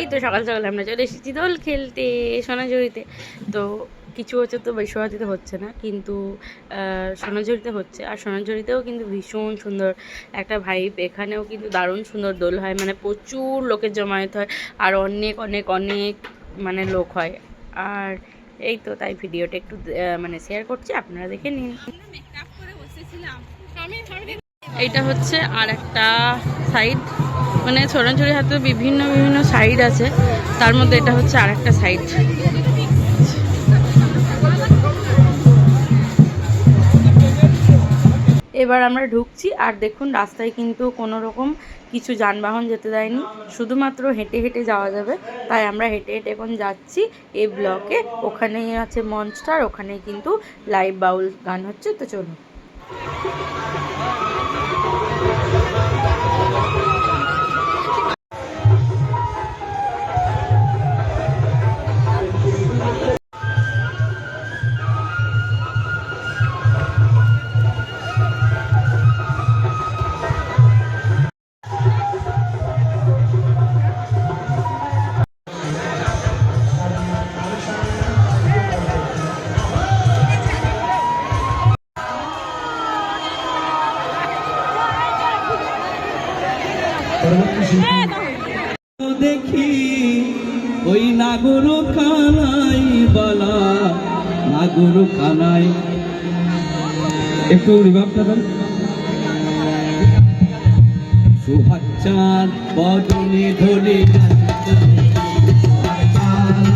এই তো সকাল সকাল আমরা চলে এসেছি দোল খেলতে, সোনাঝুরিতে। তো কিছু হচ্ছে তো বিশ্বভারতীতে হচ্ছে না, কিন্তু সোনাঝুরিতে হচ্ছে। আর সোনাঝুরিতেও কিন্তু ভীষণ সুন্দর একটা ভাইব এখানেও কিন্তু দারুণ সুন্দর দোল হয়। মানে প্রচুর লোকের জমায়েত হয় আর অনেক অনেক অনেক মানে লোক হয়। আর এই তো তাই ভিডিওটা একটু মানে শেয়ার করছি, আপনারা দেখে নিন। এইটা হচ্ছে আর একটা সাইড। মানে ছোড়াছড়ি হাতে বিভিন্ন বিভিন্ন সাইড আছে। তার মধ্যে এটা হচ্ছে আর একটা সাইড। এবার আমরা ঢুকছি আর দেখুন রাস্তায় কিন্তু কোনো রকম কিছু যানবাহন যেতে দেয়নি। শুধুমাত্র হেঁটে হেঁটে যাওয়া যাবে। তাই আমরা হেঁটে হেঁটে এখন যাচ্ছি এই ব্লকে। ওখানেই আছে মনস্টার ওখানে কিন্তু লাইভ বাউল গান হচ্ছে। তো চলুন। দেখি ওই নাগর খানাই বলা নাগর খানাই একটু রিভাবটা দেন। সুভাচাঁদ বদনে ধরে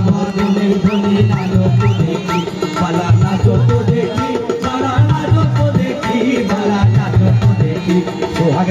বদনে ধরে নাচত দেখি। বালা নাচত দেখি, বালা নাচত দেখি বালা নাচত দেখি। সোহাগ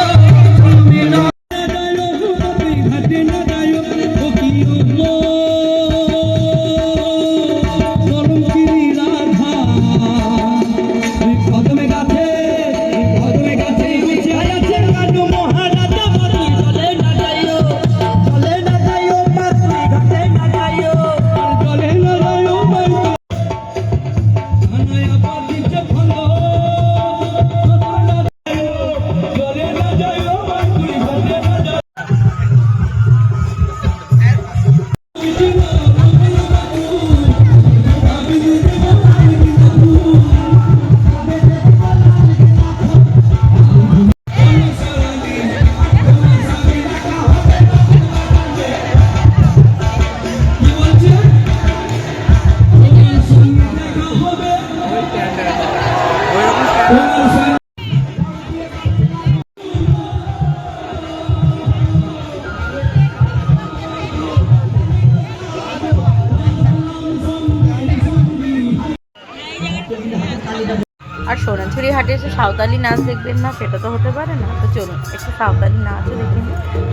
আর সোনাঝুরি হাটে এসে সাঁওতালি নাচ দেখবেন না, সেটা তো হতে পারে না। তো চলুন, একটু সাঁওতালি নাচও দেখে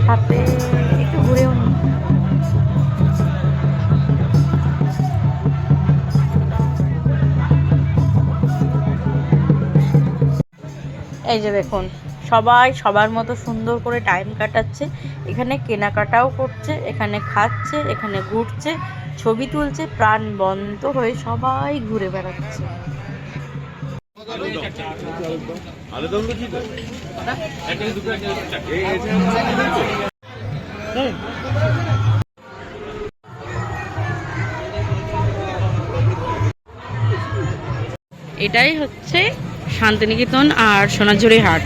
সাথে একটু ঘুরেও নিই এই যে দেখুন, সবাই সবার মতো সুন্দর করে টাইম কাটাচ্ছে। এখানে কেনাকাটাও করছে, এখানে খাচ্ছে, এখানে ঘুরছে, ছবি তুলছে, প্রাণ বন্ধ হয়ে সবাই ঘুরে বেড়াচ্ছে। এটাই হচ্ছে শান্তিনিকেতন আর সোনাঝুরি হাট,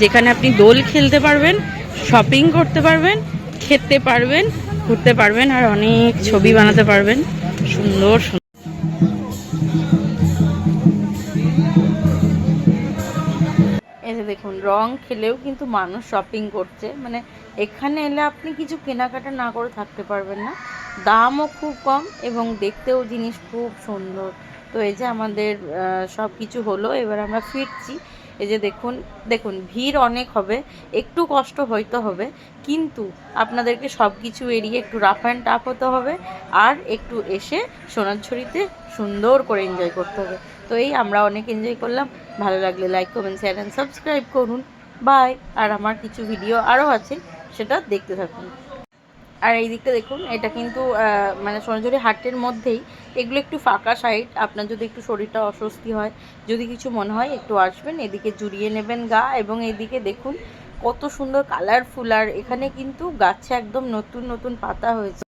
যেখানে আপনি দোল খেলতে পারবেন শপিং করতে পারবেন, খেতে পারবেন, ঘুরতে পারবেন, আর অনেক ছবি বানাতে পারবেন। সুন্দর সুন্দর। দেখুন, রং খেলেও কিন্তু মানুষ শপিং করছে। মানে এখানে এলে আপনি কিছু কেনাকাটা না করে থাকতে পারবেন না। দামও খুব কম এবং দেখতেও জিনিস খুব সুন্দর। তো এই যে আমাদের সব কিছু হলো, এবার আমরা ফিরছি। এই যে দেখুন দেখুন, ভিড় অনেক হবে, একটু কষ্ট হয়তো হবে, কিন্তু আপনাদেরকে সব কিছু এড়িয়ে একটু রাফ অ্যান্ড টাফ হতে হবে। আর একটু এসে সোনাঝুরিতে সুন্দর করে এনজয় করতে হবে। তো এই আমরা অনেক এনজয় করলাম। ভালো লাগলে like comment share and subscribe করুন। বাই আর আমার কিছু ভিডিও আরও আছে, সেটা দেখতে থাকুন। আর এই দিকটা দেখুন, এটা কিন্তু মানে সোনাঝুরি হাটের মধ্যেই। এগুলো একটু ফাঁকা সাইড আপনার যদি একটু শরীরটা অস্বস্তি হয়, যদি কিছু মনে হয়, একটু আসবেন, এদিকে জুড়িয়ে নেবেন গা এবং এদিকে দেখুন কত সুন্দর কালারফুল আর এখানে কিন্তু গাছে একদম নতুন নতুন পাতা হয়েছে।